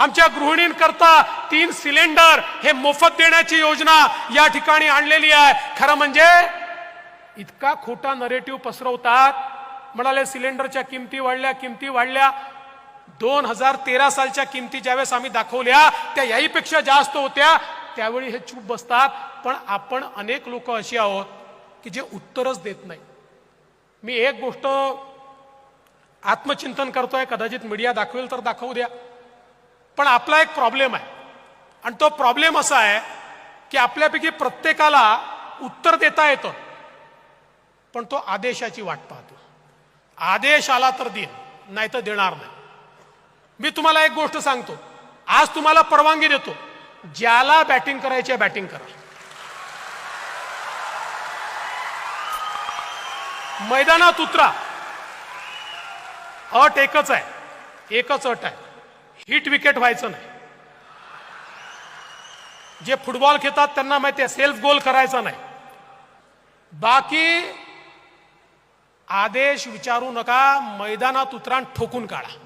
आमच्या गृहिणींकरता तीन सिलेंडर हे मोफत देण्याची योजना या ठिकाणी आणलेली आहे. खरं म्हणजे इतका खोटा नरेटिव्ह पसरवतात. म्हणाले सिलेंडरच्या किमती वाढल्या किमती वाढल्या. दोन हजार तेरा सालच्या किमती ज्यावेळेस आम्ही दाखवल्या त्या याहीपेक्षा जास्त होत्या. त्यावेळी हे चूप बसतात. पण आपण अनेक लोक अशी आहोत की जे उत्तरच देत नाही. मी एक गोष्ट आत्मचिंतन करतोय. कदाचित मीडिया दाखवेल तर दाखवू द्या. पण आपला एक प्रॉब्लेम आहे. आणि तो प्रॉब्लेम असा आहे की आपल्यापैकी प्रत्येकाला उत्तर देता येतं. पण तो आदेशाची वाट पाहतो. आदेश आला तर देईन नाही तर देणार नाही. मी तुम्हाला एक गोष्ट सांगतो. आज तुम्हाला परवानगी देतो. ज्याला बॅटिंग करायची आहे बॅटिंग करा. मैदानात उतरा. अट एकच आहे. एकच अट आहे. हिट विकेट व्हायचं नाही. जे फुटबॉल खेळतात त्यांना माहिती आहे सेल्फ गोल करायचा नाही. बाकी आदेश विचारू नका मैदानात उतरान ठोकून काढा.